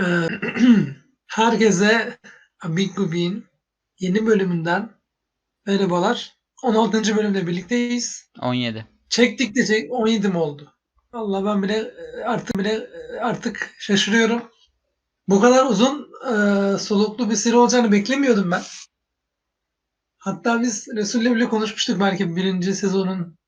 Ee, herkese Big Gubin yeni bölümünden merhabalar. 16. bölümde birlikteyiz. 17. Çektik de çek 17 mi oldu? Allah ben bile e, artık bile e, artık şaşırıyorum. Bu kadar uzun e, soluklu bir seri olacağını beklemiyordum ben. Hatta biz Resul'le bile konuşmuştuk belki birinci sezonun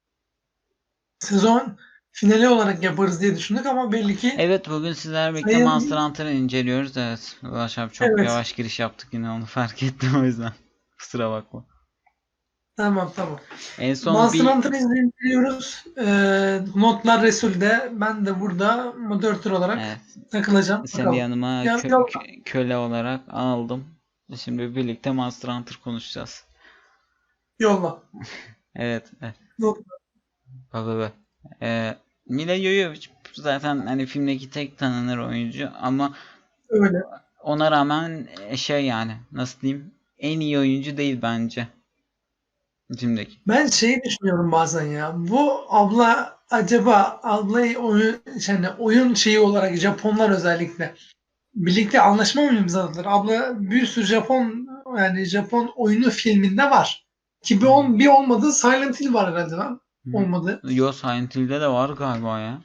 sezon finali olarak yaparız diye düşündük ama belli ki Evet bugün sizlerle birlikte Sayın- Monster Hunter'ı inceliyoruz. Evet. Ulaş abi çok Evet. yavaş giriş yaptık yine onu fark ettim o yüzden. Kusura bakma. tamam tamam. En son Monster bir Hunter'ı. Ee, notlar Resul'de. Ben de burada moderatör olarak evet, takılacağım. seni Bakalım. yanıma Ya- kö- ya- kö- köle olarak aldım. Şimdi birlikte Monster Hunter konuşacağız. Yolla. Evet. evet. Yok. Baba be. Ee, Mila Jovovich zaten hani filmdeki tek tanınır oyuncu ama Öyle. ona rağmen e, şey yani nasıl diyeyim en iyi oyuncu değil bence. Filmdeki. Ben şeyi düşünüyorum bazen ya. Bu abla acaba ablayı oyun yani oyun şeyi olarak Japonlar özellikle birlikte anlaşma mı imzaladılar? Abla bir sürü Japon yani Japon oyunu filminde var. Ki bir, ol- bir olmadı Silent Hill var herhalde lan. Olmadı. Yo Silent Hill'de de var galiba ya.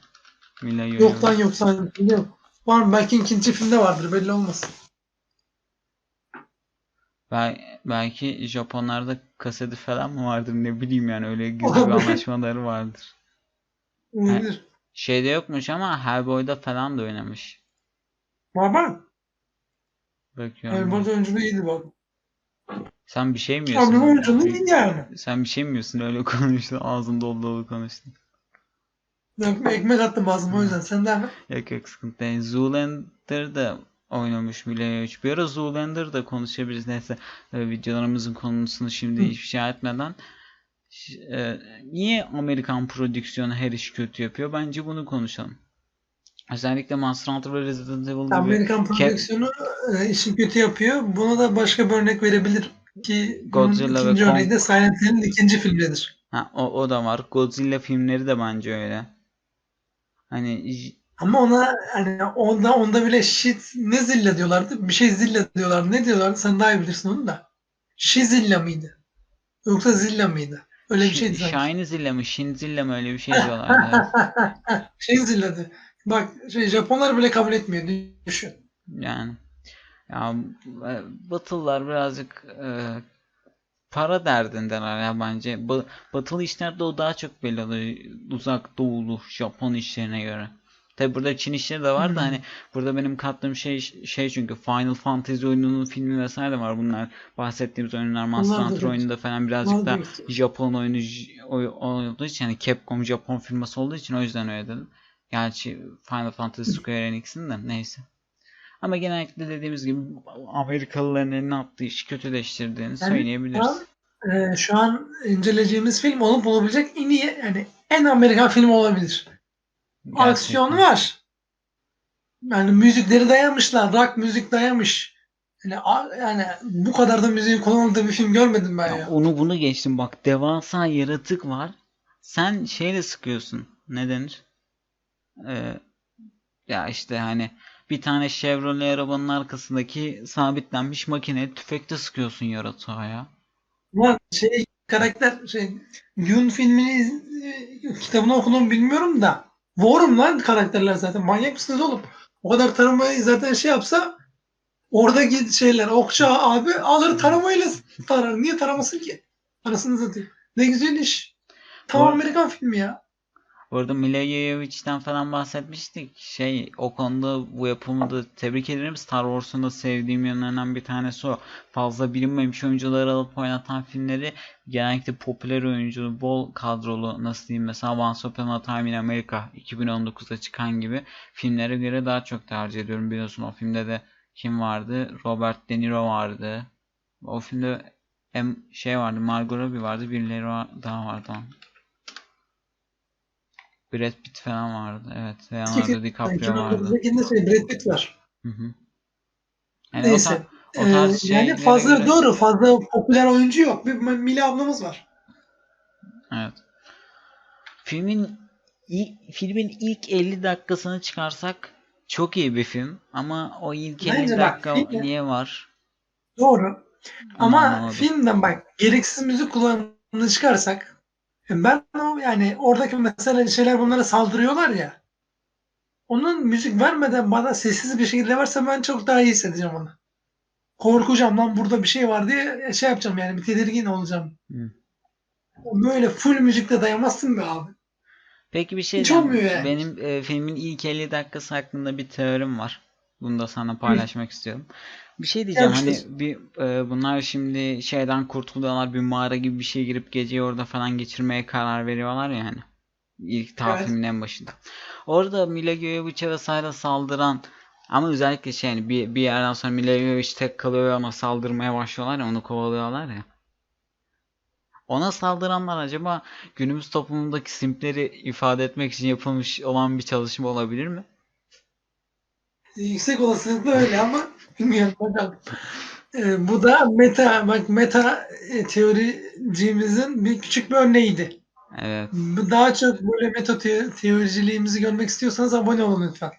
Mila Jovovich. Yok lan yok Silent Hill yok. Var mı? Belki ikinci filmde vardır belli olmaz. Bel- belki Japonlarda kaseti falan mı vardır ne bileyim yani öyle gizli bir anlaşmaları vardır. Olabilir. Şeyde yokmuş ama Hellboy'da falan da oynamış. Var. Bakıyorum. Yani burada oyunculuğu iyiydi bak. Sen bir şey mi yiyorsun? Ablanın oyunculuğu iyi yani. Sen bir şey mi yiyorsun öyle konuştun ağzın dolu dolu konuştun. Yok, ekmek attım ağzıma o yüzden. Sen de mi? Yok yok sıkıntı değil. Zoolander'da oynamış Mila Jovovich. Bir ara Zoolander'da konuşabiliriz. Neyse e, videolarımızın konusunu şimdi Hı. ifşa etmeden. Ş- e, niye Amerikan prodüksiyonu her işi kötü yapıyor? Bence bunu konuşalım. Özellikle Monster Hunter ve Resident Evil gibi. Amerikan prodüksiyonu e, işi kötü yapıyor. Buna da başka bir örnek verebilir ki Godzilla ve Kong. örneği de Silent Hill'in ikinci filmidir. Ha, o, o da var. Godzilla filmleri de bence öyle. Hani Ama ona hani onda onda bile shit ne zilla diyorlardı? Bir şey zilla diyorlardı. Ne diyorlardı? Sen daha iyi bilirsin onu da. Shizilla mıydı? Yoksa zilla mıydı? Öyle bir şeydi sanki. Shinzilla mı Shinzilla mı öyle bir şey diyorlardı. şey zilladı. Bak şey, Japonlar bile kabul etmiyor. Düşün. Yani ya e, Batılılar birazcık e, para derdindeler ya bence. Ba- Batılı işlerde o daha çok belli oluyor. Uzak doğulu Japon işlerine göre. Tabi burada Çin işleri de var da hani burada benim kattığım şey şey çünkü Final Fantasy oyununun filmi vesaire de var. Bunlar bahsettiğimiz oyunlar da Hunter oyununda falan birazcık Onlar da da evet. Japon oyunu oy- olduğu için hani Capcom Japon firması olduğu için o yüzden öyle dedim. Gerçi Final Fantasy Square Enix'in de neyse. Ama genellikle dediğimiz gibi Amerikalıların eline attığı işi kötüleştirdiğini Yani söyleyebiliriz. Şu an, e, şu an inceleyeceğimiz film olup olabilecek en iyi yani en Amerikan filmi olabilir. Aksiyon Gerçekten. var. Yani müzikleri dayamışlar. Rock müzik dayamış. Yani, yani bu kadar da müziğin kullanıldığı bir film görmedim ben Ya ya. onu bunu geçtim bak devasa yaratık var. Sen şeyle sıkıyorsun. Ne denir? Ee, ya işte hani bir tane Chevrolet arabanın arkasındaki sabitlenmiş makine tüfekte sıkıyorsun yaratığa ya. Ama şey karakter şey Dune filmini kitabını okudum bilmiyorum da War'um lan karakterler zaten. Manyak mısınız oğlum? O kadar taramayı zaten şey yapsa oradaki şeyler okçu abi alır taramayla tarar. Niye taramasın ki? Arasını satayım. Ne güzel iş. Tam Bu- Amerikan filmi ya. Orada Mila Jovovich'ten falan bahsetmiştik. Şey o konuda bu yapımı da tebrik ederim. Star Wars'un da sevdiğim yönlerinden bir tanesi o. Fazla bilinmemiş oyuncuları alıp oynatan filmleri genellikle popüler oyuncu, bol kadrolu nasıl diyeyim mesela Once Upon a Time in America 2019'da çıkan gibi filmlere göre daha çok tercih ediyorum. Biliyorsun o filmde de kim vardı? Robert De Niro vardı. O filmde hem şey vardı, Margot Robbie vardı, birileri daha vardı. Brad Pitt falan vardı. Evet. Leonardo DiCaprio vardı. 2009'da şey Brad Pitt var. Hı hı. Yani o Neyse. tar- o tarz Ee, yani fazla göre- doğru fazla popüler oyuncu yok. Bir Mila ablamız var. Evet. Filmin ilk, filmin ilk 50 dakikasını çıkarsak çok iyi bir film ama o ilk 50 Bence bak, dakika film- niye var? Doğru. Ama anlamadım. filmden bak gereksiz müzik kullanımını çıkarsak ben o yani oradaki mesela şeyler bunlara saldırıyorlar ya onun müzik vermeden bana sessiz bir şekilde varsa ben çok daha iyi hissedeceğim onu. Korkacağım lan burada bir şey var diye şey yapacağım yani bir tedirgin olacağım. Hı. Böyle full müzikte dayanmazsın be abi. Peki bir şey Hiç olmuyor yani. Benim e, filmin ilk 50 dakikası hakkında bir teorim var. Bunu da sana paylaşmak istiyorum. Bir şey diyeceğim hani bir e, bunlar şimdi şeyden kurtuluyorlar bir mağara gibi bir şey girip geceyi orada falan geçirmeye karar veriyorlar ya hani. İlk ta Evet. en başında. Orada Mila Jovovic'e vesaire saldıran ama özellikle şey yani bir, bir yerden sonra Mila Jovovich tek kalıyor ama saldırmaya başlıyorlar ya onu kovalıyorlar ya. Ona saldıranlar acaba günümüz toplumundaki simpleri ifade etmek için yapılmış olan bir çalışma olabilir mi? Yüksek olasılıkla öyle ama bilmiyorum bakalım. Ee, bu da meta bak meta e, teoricimizin bir küçük bir örneğiydi. Evet. Bu Daha çok böyle meta te- teoriciliğimizi görmek istiyorsanız abone olun lütfen.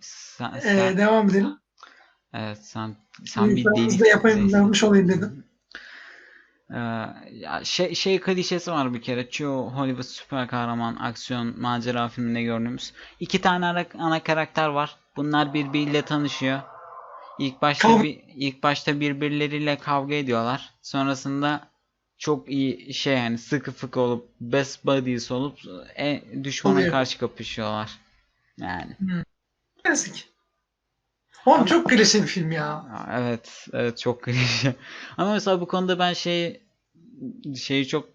Sen, Ee, sen- devam edelim. evet sen sen bir deli hızlı yapayım, yapmış olayım dedim. Ee, ya şey, şey klişesi var bir kere. Çoğu Hollywood süper kahraman, aksiyon, macera filminde gördüğümüz. iki tane ana, ana karakter var. Bunlar birbiriyle tanışıyor. İlk başta Kavga- bir ilk başta birbirleriyle kavga ediyorlar. Sonrasında çok iyi şey yani sıkı fıkı olup best buddies olup e, düşmana Oluyor. karşı kapışıyorlar. Yani. Klasik. Oğlum çok klişe bir film ya. Ya, Evet, evet çok klişe. Ama mesela bu konuda ben şey şeyi çok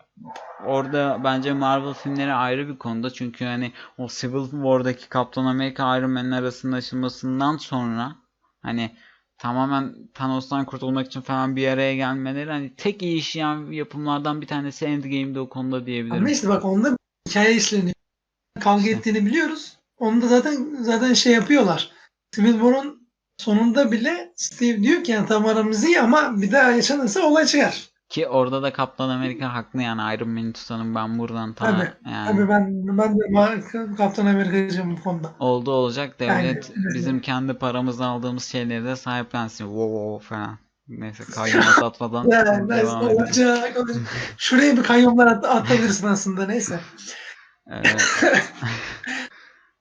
orada bence Marvel filmleri ayrı bir konuda çünkü hani o Civil War'daki Kaptan Amerika Iron Man'in arasının açılmasından sonra hani tamamen Thanos'tan kurtulmak için falan bir araya gelmeleri hani tek iyi işleyen yapımlardan bir tanesi Endgame'de o konuda diyebilirim. Ama işte bak onda hikaye işleniyor. Kavga ettiğini biliyoruz. Onu da zaten zaten şey yapıyorlar. Civil War'un sonunda bile Steve diyor ki yani tam aramız iyi ama bir daha yaşanırsa olay çıkar. Ki orada da Kaptan Amerika haklı yani Iron Man'i tutanım ben buradan ta Tabii, yani. Tabii ben ben de Kaptan Amerika'cıyım bu konuda. Oldu olacak devlet Yani, bizim kendi paramızla aldığımız şeyleri de sahiplensin. Wow, wow falan. Neyse kayyumat atmadan Yani devam edelim. olacak. Şuraya bir kayyumlar at- atabilirsin aslında neyse. Evet.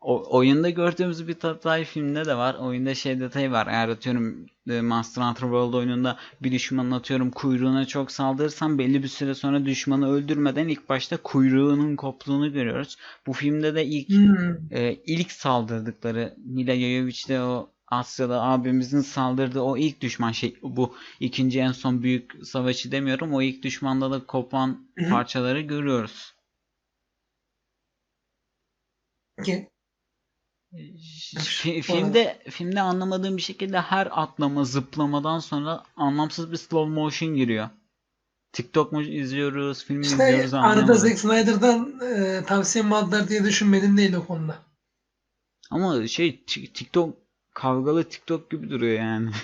O, oyunda gördüğümüz bir detay filmde de var. Oyunda şey detayı var. Eğer atıyorum e, Monster Hunter World oyununda bir düşmanın atıyorum kuyruğuna çok saldırırsan belli bir süre sonra düşmanı öldürmeden ilk başta kuyruğunun koptuğunu görüyoruz. Bu filmde de ilk Hmm. e, ilk saldırdıkları Mila Jojovich'te o Asya'da abimizin saldırdığı o ilk düşman şey bu ikinci en son büyük savaşı demiyorum o ilk düşmanda da kopan parçaları görüyoruz. Fi- Bu filmde filmde anlamadığım bir şekilde her atlama zıplamadan sonra anlamsız bir slow motion giriyor. TikTok mu izliyoruz, film mi İşte izliyoruz arada anlamadım. Zack Snyder'dan e, tavsiye mi aldılar diye düşünmedim değil o konuda. Ama şey Tik- TikTok kavgalı TikTok gibi duruyor yani.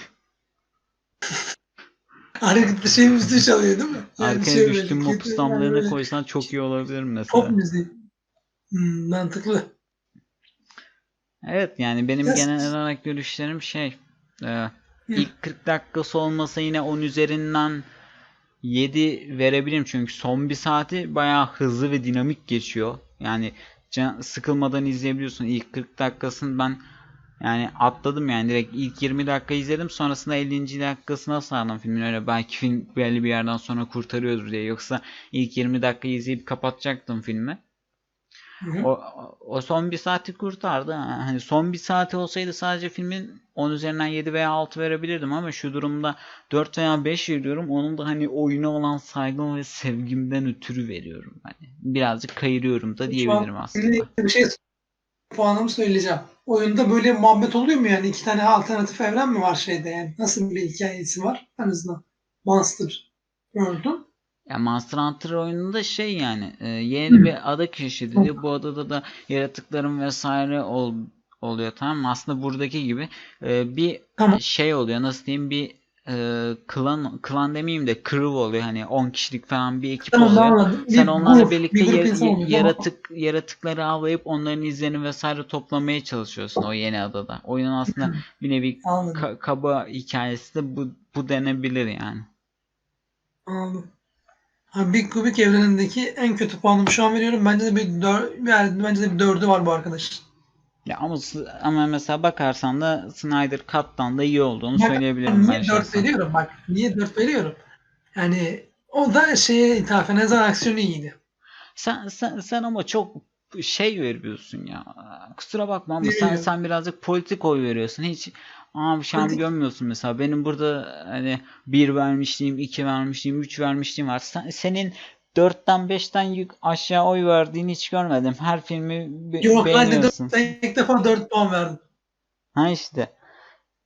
Hareketli şey müziği çalıyor değil mi? Yani Arkaya şey kötü, mop yani standlarına böyle koysan çok iyi olabilir mesela. Pop müziği. Hmm, mantıklı. Evet yani benim Yes. genel olarak görüşlerim şey e, ilk 40 dakikası olmasa yine 10 üzerinden 7 verebilirim çünkü son bir saati bayağı hızlı ve dinamik geçiyor. Yani can, sıkılmadan izleyebiliyorsun. İlk 40 dakikasını ben yani atladım yani direkt ilk 20 dakika izledim sonrasında 50. dakikasına sardım filmin öyle belki film belli bir yerden sonra kurtarıyordur diye yoksa ilk 20 dakika izleyip kapatacaktım filmi. O, o son bir saati kurtardı. Hani son bir saati olsaydı sadece filmin 10 üzerinden 7 veya 6 verebilirdim ama şu durumda 4 veya 5 veriyorum. Onun da hani oyuna olan saygım ve sevgimden ötürü veriyorum. Hani birazcık kayırıyorum da diyebilirim aslında. Bir şey puanımı söyleyeceğim. Oyunda böyle muhabbet oluyor mu yani? iki tane alternatif evren mi var şeyde yani? Nasıl bir hikayesi var? En azından Monster World'un. Ya Monster Hunter oyununda şey yani e, yeni bir ada keşfediliyor. Bu adada da yaratıkların vesaire ol, oluyor tamam mı? Aslında buradaki gibi e, bir Tamam. şey oluyor nasıl diyeyim bir e, klan klan demeyeyim de crew oluyor hani 10 kişilik falan bir ekip Tamam oluyor. anladım. Sen Bir onlarla grup- birlikte bir ya- oluyor, tamam. yaratık yaratıkları avlayıp onların izlerini vesaire toplamaya çalışıyorsun o yeni adada. Oyunun aslında bir nevi Anladım. ka- kaba hikayesi de bu bu denebilir yani. Anladım. Abi Big Kubik evrenindeki en kötü puanımı şu an veriyorum. Bence de bir dör, yani bence de bir dördü var bu arkadaşın. Ya ama ama mesela bakarsan da Snyder Cut'tan da iyi olduğunu Bak, söyleyebilirim ben niye 4 şahsen. veriyorum bak. Niye 4 veriyorum? Yani o da şeye ithafen en azından aksiyonu iyiydi. Sen, sen, sen ama çok şey veriyorsun ya. Kusura bakma ama sen sen birazcık politik oy veriyorsun. Hiç Şu an Politik- gömüyorsun mesela. Benim burada hani 1 vermişliğim, 2 vermişliğim, 3 vermişliğim var. Sen, senin 4'ten 5'ten yük aşağı oy verdiğini hiç görmedim. Her filmi be- Yok ben de beğeniyorsun. 4, ben ilk defa 4 puan verdim. Ha işte.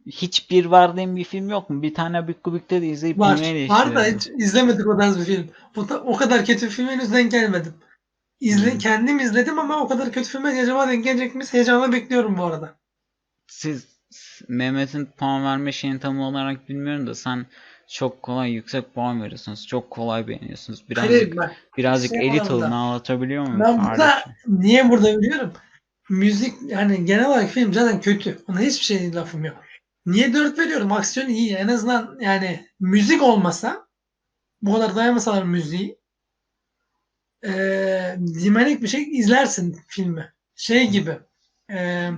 Hiç bir verdiğin bir film yok mu? Bir tane Big Kubik'te de izleyip Var. Var da hiç izlemedik o tarz bir film. O, da- o kadar kötü bir filme henüz denk gelmedim. İzle, Hmm. Kendim izledim ama o kadar kötü filme acaba denk gelecek miyiz? Heyecanla bekliyorum bu arada. Siz Mehmet'in puan verme şeyini tam olarak bilmiyorum da sen çok kolay yüksek puan veriyorsunuz. Çok kolay beğeniyorsunuz. Birazcık bak, birazcık şey elit olun anlatabiliyor muyum Ben burada kardeşim? niye burada biliyorum? Müzik yani genel olarak film zaten kötü. Ona hiçbir şey lafım yok. Niye 4 veriyorum? Aksiyon iyi. En azından yani müzik olmasa bu kadar dayamasalar müziği eee dinamik bir şey izlersin filmi. Şey gibi eee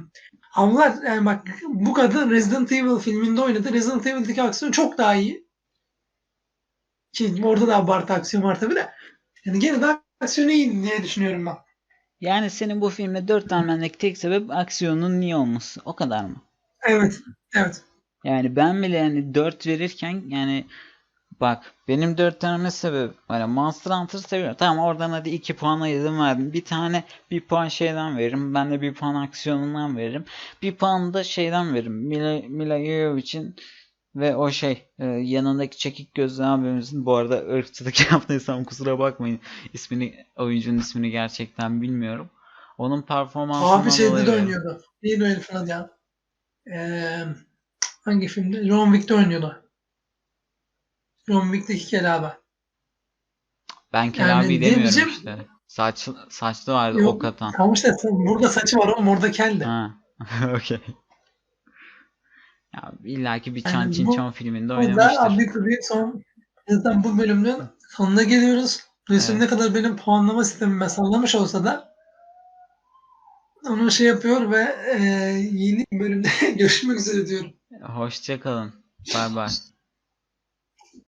Avlar yani bak bu kadın Resident Evil filminde oynadı. Resident Evil'deki aksiyon çok daha iyi. Ki orada da abartı aksiyon var tabi de. Yani gene de aksiyonu iyi diye düşünüyorum ben. Yani senin bu filme 4 vermendeki tek sebep aksiyonun niye olması. O kadar mı? Evet. Evet. Yani ben bile yani 4 verirken yani bak benim 4 verme sebebim hani Monster Hunter seviyorum. Tamam oradan hadi 2 puan ayırdım verdim. Bir tane bir puan şeyden veririm. Ben de bir puan aksiyonundan veririm. Bir puan da şeyden veririm. Mila, Mila Jovovic'in ve o şey e, yanındaki çekik gözlü abimizin bu arada ırkçılık yaptıysam kusura bakmayın. ismini oyuncunun ismini gerçekten bilmiyorum. Onun performansından Abi şeyde de oynuyordu. Neydi o herifin adı ya? Ee, hangi filmde? John Wick'te oynuyordu. John Kelaba. Ben Kel abi demiyorum diyebileceğim- işte. Saç, saçlı vardı Yok, ok atan. Tamam işte burada saçı var oğlum orada keldi. Ha. Okey. Ya illaki bir Yani Çan Çin bu- Çon filminde oynamıştır. Abdi Kubi son zaten bu bölümün sonuna geliyoruz. Resul Evet. ne kadar benim puanlama sistemime sallamış olsa da onu şey yapıyor ve e, yeni bölümde görüşmek üzere diyorum. Hoşça kalın. Bay bay.